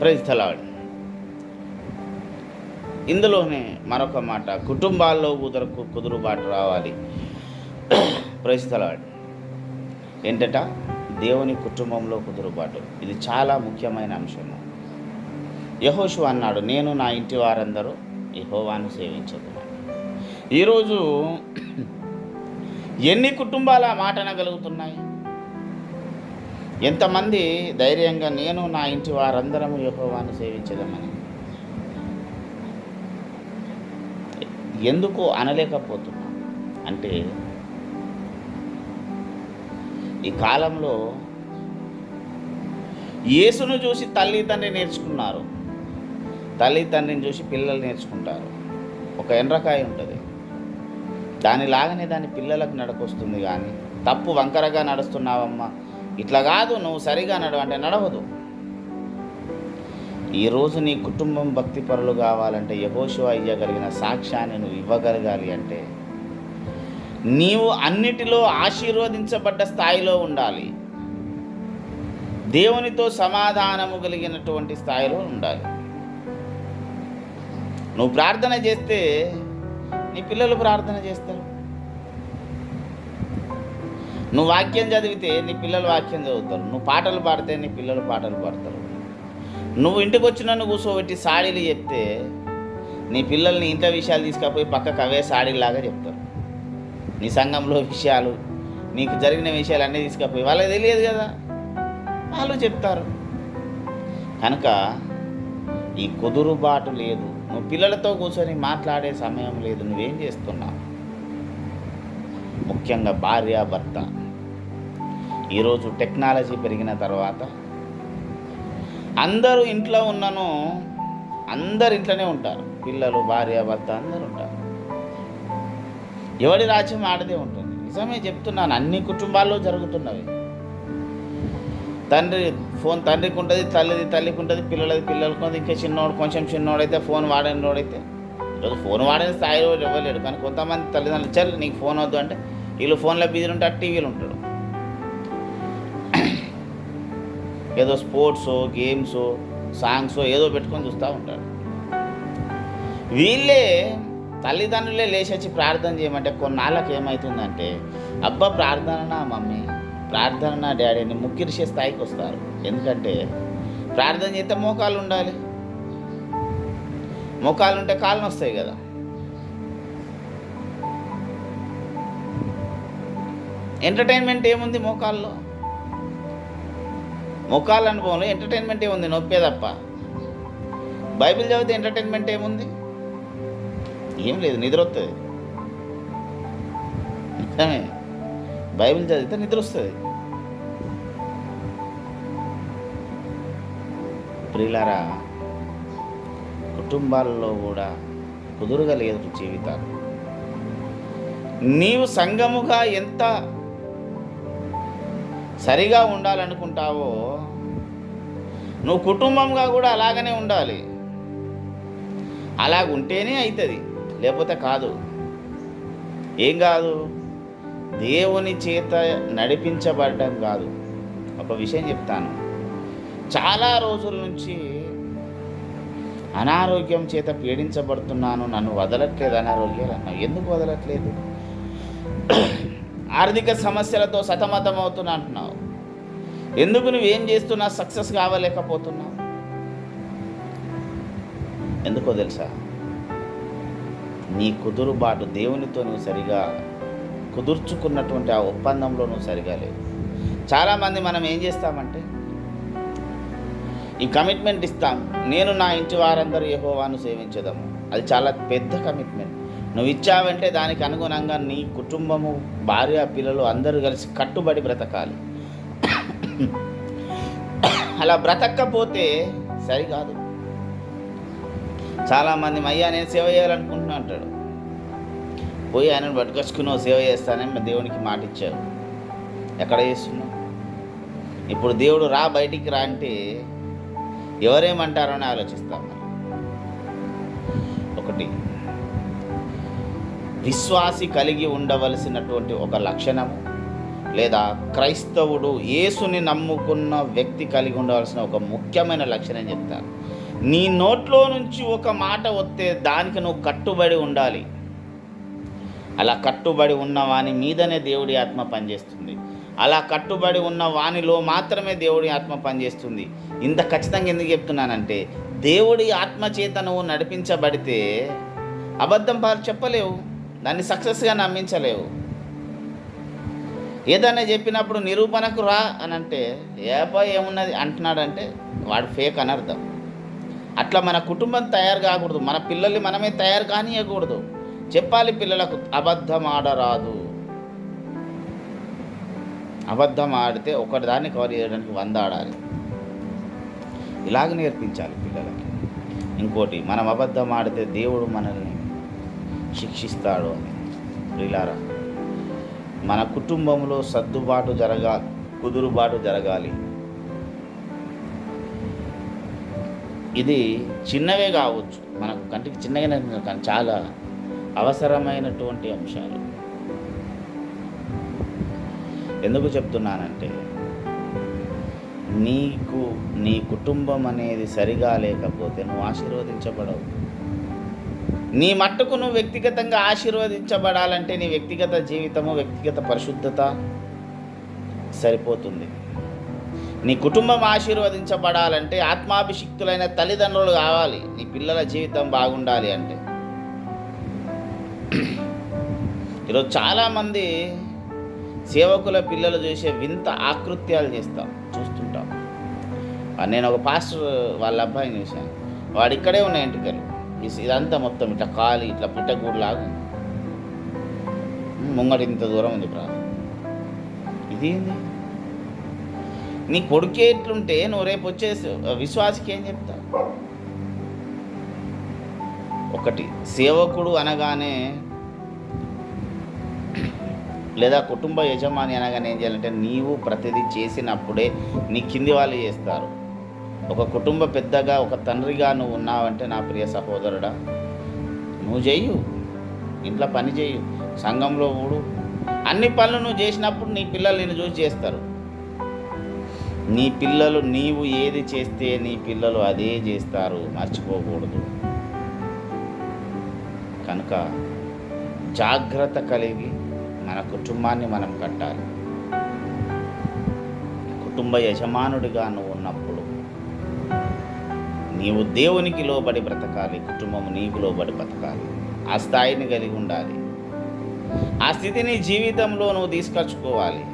ప్రజలాడు ఇందులోనే మరొక మాట కుటుంబాల్లో కుదురుకు కుదురుబాటు రావాలి. ప్రజలాడు ఏంటట? దేవుని కుటుంబంలో కుదురుబాటు. ఇది చాలా ముఖ్యమైన అంశము. యహోషు అన్నాడు నేను నా ఇంటి వారందరూ యహోవాను సేవించదు ఈరోజు ఎన్ని కుటుంబాల మాట అనగలుగుతున్నాయి ఎంతమంది ధైర్యంగా నేను నా ఇంటి వారందరము యహోవాను సేవించదమని? ఎందుకు అనలేకపోతున్నా? అంటే ఈ కాలంలో యేసును చూసి తల్లి తండ్రి నేర్చుకున్నారు. తల్లి తండ్రిని చూసి పిల్లలు నేర్చుకుంటారు. ఒక ఎండ్రకాయ ఉంటుంది. దానిలాగానే దాని పిల్లలకు నడకొస్తుంది కానీ తప్పు వంకరగా నడుస్తున్నావమ్మా ఇట్లా కాదు నువ్వు సరిగా నడవ అంటే నడవదు. ఈరోజు నీ కుటుంబం భక్తిపరులు కావాలంటే యహోశివ ఇవ్వగలిగిన సాక్ష్యాన్ని నువ్వు ఇవ్వగలగాలి అంటే నీవు అన్నిటిలో ఆశీర్వదించబడ్డ స్థాయిలో ఉండాలి. దేవునితో సమాధానము కలిగినటువంటి స్థాయిలో ఉండాలి. నువ్వు ప్రార్థన చేస్తే నీ పిల్లలు ప్రార్థన చేస్తారు. నువ్వు వాక్యం చదివితే నీ పిల్లలు వాక్యం చదువుతారు. నువ్వు పాటలు పాడితే నీ పిల్లలు పాటలు పాడతారు. నువ్వు ఇంటికి వచ్చినన్ను కూర్చోబెట్టి సాడీలు చెప్తే నీ పిల్లల్ని ఇంట్లో విషయాలు తీసుకపోయి పక్కకు అవే సాడీలాగా చెప్తారు. నీ సంఘంలో విషయాలు నీకు జరిగిన విషయాలు అన్నీ తీసుకపోయి వాళ్ళకి తెలియదు కదా. వాళ్ళు చెప్తారు. కనుక ఈ కుదురుబాటు లేదు. నువ్వు పిల్లలతో కూర్చొని మాట్లాడే సమయం లేదు. నువ్వేం చేస్తున్నావు? ముఖ్యంగా భార్య భర్త ఈరోజు టెక్నాలజీ పెరిగిన తర్వాత అందరూ ఇంట్లో ఉన్నను అందరు ఇంట్లోనే ఉంటారు. పిల్లలు భార్య భర్త అందరూ ఉంటారు. ఎవడి రాజ్యం ఆడదే ఉంటుంది. నిజమే చెప్తున్నాను అన్ని కుటుంబాల్లో జరుగుతున్నవి. తండ్రి ఫోన్ తండ్రికి ఉంటుంది తల్లిది తల్లికి ఉంటుంది పిల్లలది పిల్లలకి ఉంటుంది. ఇంకా చిన్నోడు కొంచెం చిన్నోడైతే ఫోన్ వాడనివాడైతే ఈరోజు ఫోన్ వాడని స్థాయిలో ఇవ్వలేడు కానీ కొంతమంది తల్లిదండ్రులు చల్ నీకు ఫోన్ వద్దు అంటే వీళ్ళు ఫోన్లో బిజీలు ఉంటారు టీవీలు ఉంటాడు. ఏదో స్పోర్ట్స్ గేమ్స్ సాంగ్స్ ఏదో పెట్టుకొని చూస్తూ ఉంటాడు. వీళ్ళే తల్లిదండ్రులే లేచొచ్చి ప్రార్థన చేయమంటే కొన్నాళ్ళకి ఏమవుతుందంటే అబ్బా ప్రార్థన నా మమ్మీ ప్రార్థన నా డాడీని ముక్కిరిసే స్థాయికి వస్తారు. ఎందుకంటే ప్రార్థన చేస్తే మోకాలు ఉండాలి. మోకాలు ఉంటే కాళ్ళు వస్తాయి కదా. ఎంటర్టైన్మెంట్ ఏముంది మోకాల్లో? మోకాళ్ళ అనుభవంలో ఎంటర్టైన్మెంట్ ఏముంది? నొప్పే తప్ప. బైబిల్ చదివితే ఎంటర్టైన్మెంట్ ఏముంది? ఏం లేదు నిద్ర వస్తుంది నిజమే. బైబిల్ చదివితే నిద్ర వస్తుంది ప్రియులారా కుటుంబాల్లో కూడా కుదురుగా లేదు జీవితాలు. నీవు సంఘముగా ఎంత సరిగా ఉండాలనుకుంటావో నువ్వు కుటుంబంగా కూడా అలాగనే ఉండాలి. అలాగుంటేనే అవుతుంది లేకపోతే కాదు. ఏం కాదు? దేవుని చేత నడిపించబడడం కాదు. ఒక విషయం చెప్తాను. చాలా రోజుల నుంచి అనారోగ్యం చేత పీడించబడుతున్నాను నన్ను వదలట్లేదు అనారోగ్యాలు అన్నావు ఎందుకు వదలట్లేదు? ఆర్థిక సమస్యలతో సతమతం అవుతున్నా అంటున్నావు. ఎందుకు నువ్వేం చేస్తున్నా సక్సెస్ కావలేకపోతున్నావు? ఎందుకో తెలుసా? నీ కుదురుబాటు దేవునితో నువ్వు సరిగా కుదుర్చుకున్నటువంటి ఆ ఒప్పందంలో నువ్వు సరిగా లేవు. చాలామంది మనం ఏం చేస్తామంటే ఈ కమిట్మెంట్ ఇస్తాం. నేను నా ఇంటి వారందరూ యహోవాను సేవించదాము. అది చాలా పెద్ద కమిట్మెంట్. నువ్వు ఇచ్చావంటే దానికి అనుగుణంగా నీ కుటుంబము భార్య పిల్లలు అందరూ కలిసి కట్టుబడి బ్రతకాలి. అలా బ్రతక్కపోతే సరికాదు. చాలామంది అయ్యా నేను సేవ చేయాలనుకుంటున్నా అంటాడు. పోయి ఆయనను పట్టుకొచ్చుకున్నావు సేవ చేస్తానని మా దేవునికి మాట ఇచ్చావు ఎక్కడ చేస్తున్నావు? ఇప్పుడు దేవుడు రా బయటికి రా అంటే ఎవరేమంటారో అని విశ్వాసి కలిగి ఉండవలసినటువంటి ఒక లక్షణము లేదా క్రైస్తవుడు యేసుని నమ్ముకున్న వ్యక్తి కలిగి ఉండవలసిన ఒక ముఖ్యమైన లక్షణం చెప్తాను నీ నోట్లో నుంచి ఒక మాట వస్తే దానికి నువ్వు కట్టుబడి ఉండాలి. అలా కట్టుబడి ఉన్న వాని మీదనే దేవుడి ఆత్మ పనిచేస్తుంది. అలా కట్టుబడి ఉన్న వానిలో మాత్రమే దేవుడి ఆత్మ పనిచేస్తుంది. ఇంత ఖచ్చితంగా ఎందుకు చెప్తున్నానంటే దేవుడి ఆత్మ చేత నువ్వు నడిపించబడితే అబద్ధం పారు చెప్పలేవు. దాన్ని సక్సెస్గా నమ్మించలేవు. ఏదైనా చెప్పినప్పుడు నిరూపణకు రా అని అంటే ఏపా ఏమున్నది? అంటున్నాడంటే వాడు ఫేక్ అని అర్థం. అట్లా మన కుటుంబం తయారు కాకూడదు. మన పిల్లల్ని మనమే తయారు కానియకూడదు. చెప్పాలి పిల్లలకు అబద్ధం ఆడరాదు. అబద్ధం ఆడితే ఒకటి కవర్ చేయడానికి వంద ఆడాలి. ఇలాగ నేర్పించాలి పిల్లలకి. ఇంకోటి మనం అబద్ధం ఆడితే దేవుడు మనల్ని శిక్షిస్తాడు అని ప్రిలారా మన కుటుంబంలో సర్దుబాటు జరగాలి కుదురుబాటు జరగాలి. ఇది చిన్నవే కావచ్చు మనకు కంటికి చిన్నగానే కానీ చాలా అవసరమైనటువంటి అంశాలు. ఎందుకు చెప్తున్నానంటే నీకు నీ కుటుంబం అనేది సరిగా లేకపోతే నువ్వు ఆశీర్వదించబడవు. నీ మట్టుకు నువ్వు వ్యక్తిగతంగా ఆశీర్వదించబడాలంటే నీ వ్యక్తిగత జీవితము వ్యక్తిగత పరిశుద్ధత సరిపోతుంది. నీ కుటుంబం ఆశీర్వదించబడాలంటే ఆత్మాభిషిక్తులైన తల్లిదండ్రులు కావాలి. నీ పిల్లల జీవితం బాగుండాలి అంటే. ఈరోజు చాలామంది సేవకుల పిల్లలు చేసే వింత ఆకృత్యాలు చేస్తాం చూస్తుంటాం. నేను ఒక పాస్టర్ వాళ్ళ అబ్బాయిని చూశాను. వాడు ఇక్కడే ఉన్నాయి ఇంటికారు ఇదంతా మొత్తం ఇట్లా కాలి ఇట్లా పిట్టగూడులాగా. ఉంది ముంగట ఇంత దూరం ఉంది ప్రా ఇదేంది? నీ కొడుకే ఎట్లుంటే నువ్వు రేపు వచ్చే విశ్వాసికి ఏం చెప్తావు? ఒకటి సేవకుడు అనగానే లేదా కుటుంబ యజమాని అనగానే ఏం చేయాలంటే నీవు ప్రతిదీ చేసినప్పుడే నీ కింది వాళ్ళు చేస్తారు. ఒక కుటుంబ పెద్దగా ఒక తండ్రిగా నువ్వు ఉన్నావంటే నా ప్రియ సహోదరుడా నువ్వు చెయ్యు ఇంట్లో పని చేయు సంఘంలో ఊడు. అన్ని పనులు నువ్వు చేసినప్పుడు నీ పిల్లలు నేను చూసి చేస్తారు. నీ పిల్లలు నీవు ఏది చేస్తే నీ పిల్లలు అదే చేస్తారు. మర్చిపోకూడదు. కనుక జాగ్రత్త కలిగి మన కుటుంబాన్ని మనం కట్టాలి. కుటుంబ యజమానుడిగా నువ్వు నీవు దేవునికి లోబడి బ్రతకాలి కుటుంబం నీకు లోబడి బ్రతకాలి. ఆ స్థాయిని కలిగి ఉండాలి. ఆ స్థితిని జీవితంలో నువ్వు తీసుకొచ్చుకోవాలి.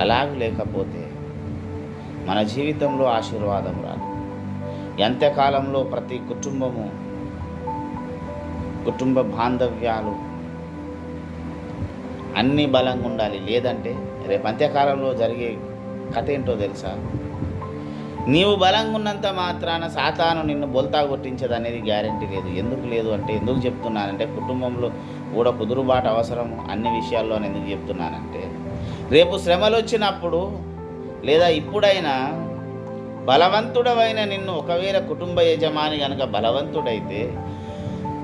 అలాగ లేకపోతే మన జీవితంలో ఆశీర్వాదం రాదు. ఎంతకాలంలో ప్రతి కుటుంబము కుటుంబ బాంధవ్యాలు అన్నీ బలంగా ఉండాలి. లేదంటే రేపు అంత్యకాలంలో జరిగే కథ ఏంటో తెలుసా? నీవు బలంగా ఉన్నంత మాత్రాన సాతాను నిన్ను బొల్తా కొట్టించదు అనేది గ్యారంటీ లేదు. ఎందుకు లేదు అంటే ఎందుకు చెప్తున్నానంటే కుటుంబంలో కూడా కుదురుబాటు అవసరము అన్ని విషయాల్లో ఎందుకు చెప్తున్నానంటే రేపు శ్రమలు వచ్చినప్పుడు లేదా ఇప్పుడైనా బలవంతుడవైన నిన్ను ఒకవేళ కుటుంబ యజమాని కనుక బలవంతుడైతే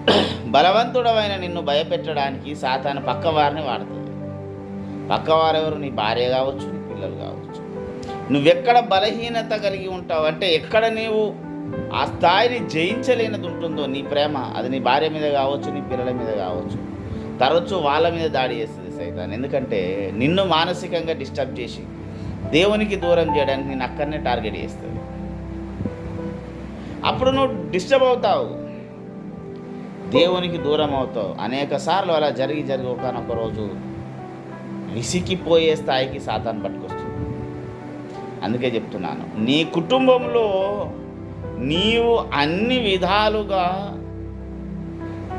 బలవంతుడవైన నిన్ను భయపెట్టడానికి సాతాను పక్కవారిని వాడుతుంది. పక్కవారెవరు? నీ భార్య కావచ్చు నీ పిల్లలు కావచ్చు. నువ్వెక్కడ బలహీనత కలిగి ఉంటావు? అంటే ఎక్కడ నీవు ఆ స్థాయిని జయించలేనిది ఉంటుందో నీ ప్రేమ అది నీ భార్య మీద కావచ్చు నీ పిల్లల మీద కావచ్చు. తరచూ వాళ్ళ మీద దాడి చేస్తుంది సైతాన్. ఎందుకంటే నిన్ను మానసికంగా డిస్టర్బ్ చేసి దేవునికి దూరం చేయడానికి నేను అక్కడనే టార్గెట్ చేస్తుంది. అప్పుడు నువ్వు డిస్టర్బ్ అవుతావు. దేవునికి దూరం అవుతావు. అనేక సార్లు అలా జరిగి జరిగి ఒకనొక రోజు విసికిపోయే స్థాయికి సాతాన్ పట్టుకొస్తుంది. అందుకే చెప్తున్నాను. నీ కుటుంబంలో నీవు అన్ని విధాలుగా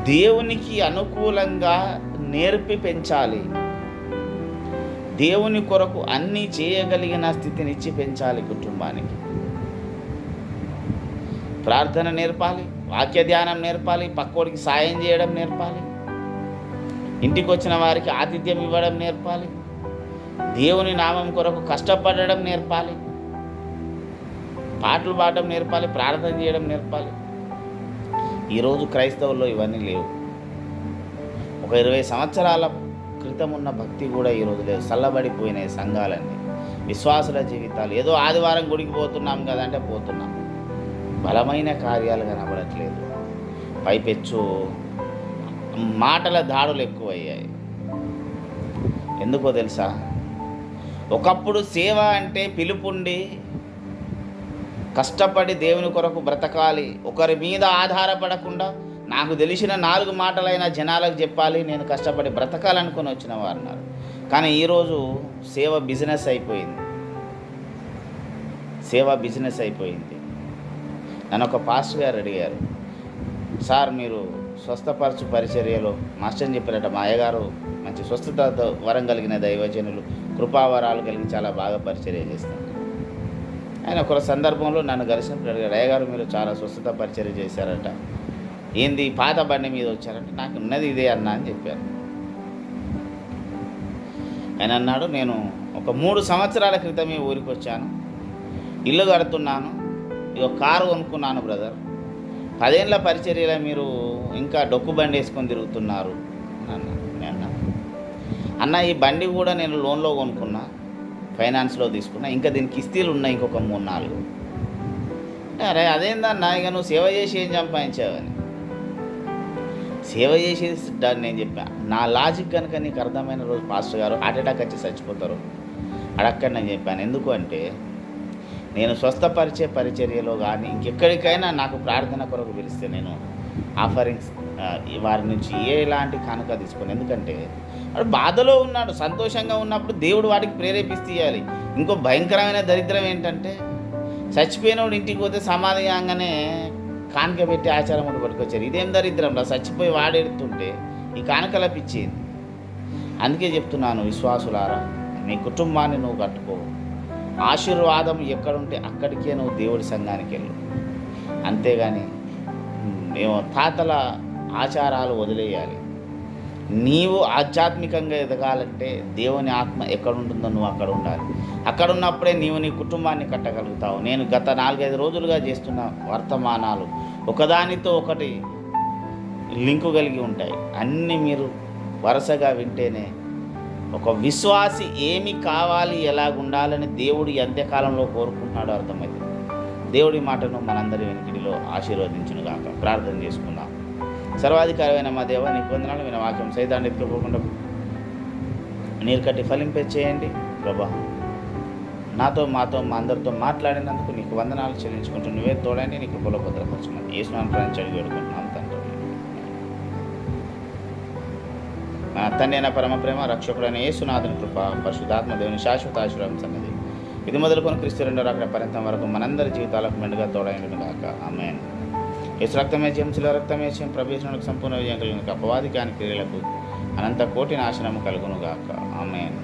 దేవునికి అనుకూలంగా నేర్పి పెంచాలి. దేవుని కొరకు అన్నీ చేయగలిగిన స్థితినిచ్చి పెంచాలి కుటుంబానికి. ప్రార్థన నేర్పాలి వాక్య ధ్యానం నేర్పాలి పక్కోడికి సాయం చేయడం నేర్పాలి. ఇంటికి వచ్చిన వారికి ఆతిథ్యం ఇవ్వడం నేర్పాలి. దేవుని నామం కొరకు కష్టపడడం నేర్పాలి. పాటలు పాడడం నేర్పాలి ప్రార్థన చేయడం నేర్పాలి. ఈరోజు క్రైస్తవుల్లో ఇవన్నీ లేవు. ఒక ఇరవై సంవత్సరాల క్రితం ఉన్న భక్తి కూడా ఈరోజు లేదు. చల్లబడిపోయినాయి సంఘాలన్నీ. విశ్వాసుల జీవితాలు. ఏదో ఆదివారం గుడికి పోతున్నాం కదంటే పోతున్నాం. బలమైన కార్యాలు కనబడట్లేదు. పైపెచ్చు మాటల దాడులు ఎక్కువయ్యాయి. ఎందుకో తెలుసా? ఒకప్పుడు సేవ అంటే పిలుపుండి కష్టపడి దేవుని కొరకు బ్రతకాలి. ఒకరి మీద ఆధారపడకుండా నాకు తెలిసిన నాలుగు మాటలైన జనాలకు చెప్పాలి. నేను కష్టపడి బ్రతకాలనుకొని వచ్చిన వారు కానీ ఈరోజు సేవ బిజినెస్ అయిపోయింది. సేవ బిజినెస్ అయిపోయింది. నన్ను ఒక పాస్టర్ గారు అడిగారు సార్ మీరు స్వస్థపరచు పరిచర్యలో మాస్టర్ చెప్పారట మా అయ్యగారు మంచి స్వస్థత వరం కలిగిన దైవజనులు కృపావరాలు కలిగి చాలా బాగా పరిచర్య చేస్తారు. ఆయన ఒక సందర్భంలో నన్ను కలిసినప్పుడు అడిగారు అయ్యగారు మీరు చాలా స్వస్థత పరిచర్య చేశారట. ఏంది పాత బండి మీద వచ్చారంటే? నాకు ఉన్నది ఇదే అన్నా అని చెప్పారు. ఆయన అన్నాడు నేను ఒక మూడు సంవత్సరాల క్రితమే ఊరికి వచ్చాను. ఇల్లు కడుతున్నాను. ఇక కారు కొనుక్కున్నాను బ్రదర్. పదేళ్ళ పరిచర్యలో మీరు ఇంకా డొక్కు బండి వేసుకొని తిరుగుతున్నారు. అన్న నేను అన్న ఈ బండి కూడా నేను లోన్లో కొనుక్కున్నా ఫైనాన్స్లో తీసుకున్నా ఇంకా దీనికి కిస్తీలు ఉన్నాయి ఇంకొక మూడు నాలుగు. అరే అదేందన్నా ఇక నువ్వు సేవ చేసి ఏం సంపాదించావని సేవ చేసి దాన్ని నేను చెప్పాను నా లాజిక్ కనుక నీకు అర్థమైన రోజు పాస్టర్ గారు హార్ట్ అటాక్ వచ్చి చచ్చిపోతారు. అడక్కడ నేను చెప్పాను ఎందుకు అంటే నేను స్వస్థపరిచే పరిచర్యలో కానీ ఇంకెక్కడికైనా నాకు ప్రార్థన కొరకు పిలిస్తే నేను ఆఫరింగ్స్ వారి నుంచి ఎలాంటి కానుక తీసుకొని. ఎందుకంటే వాడు బాధలో ఉన్నాడు సంతోషంగా ఉన్నప్పుడు దేవుడు వాడికి ప్రేరేపిస్తే ఇవ్వాలి ఇంకో భయంకరమైన దరిద్రం ఏంటంటే చచ్చిపోయినోడు ఇంటికి పోతే సమాధి కాగానే కానుక పెట్టి ఆచారం ఒకటి పట్టుకొచ్చారు. ఇదేం దరిద్రం రా చచ్చిపోయి వాడెడుతుంటే ఈ కానుకల పిచ్చేది అందుకే చెప్తున్నాను విశ్వాసులారా మీ కుటుంబాన్ని నువ్వు కట్టుకో. ఆశీర్వాదం ఎక్కడుంటే అక్కడికే నువ్వు దేవుడి సంఘానికి వెళ్ళు. అంతేగాని తాతల ఆచారాలు వదిలేయాలి. నీవు ఆధ్యాత్మికంగా ఎదగాలంటే దేవుని ఆత్మ ఎక్కడుంటుందో నువ్వు అక్కడ ఉండాలి. అక్కడ ఉన్నప్పుడే నీవు నీ కుటుంబాన్ని కట్టగలుగుతావు. నేను గత నాలుగైదు రోజులుగా చేస్తున్న వర్తమానాలు ఒకదానితో ఒకటి లింకు కలిగి ఉంటాయి. అన్నీ మీరు వరుసగా వింటేనే ఒక విశ్వాసి ఏమి కావాలి ఎలాగుండాలని దేవుడు ఎంతకాలంలో కోరుకుంటున్నాడో అర్థమవుతుంది. దేవుడి మాటను మనందరి వెనుకిడిలో ఆశీర్వదించునుగాక. ప్రార్థన చేసుకుందాం. సర్వాధికారమైన మా దేవ నీకు వందనాలు మీ వాక్యం సైతాన్ని ఎత్తుకోకుండా నీరు కట్టి ఫలింపచేయండి ప్రభా నాతో మాతో మా అందరితో మాట్లాడినందుకు నీకు వందనాలు చెల్లించుకుంటూ నువ్వే తోడని నీకు కృపలో భద్రపరచుకున్నాను ఏ స్నానం ప్రాంతం అడిగి తండ్రి. తండ్రి అయిన పరమ ప్రేమ రక్షకుడైన యేసునాథుని కృప పరిశుధాత్మ దేవుని శాశ్వత ఆశీర్వాదం సన్నది. ఇది మొదలుకొని క్రీస్తు రెండో రాకడ పర్యంతం వరకు మనందరి జీవితాలకు మెండుగా తోడైనను గాక ఆమె యేసు రక్తమే జంసుల రక్తమే చేయం ప్రవేశనకు సంపూర్ణ విజయం కలిగిన అపవాది కాని క్రియలకు అనంత కోటి నాశనము కలుగును గాక ఆమెను.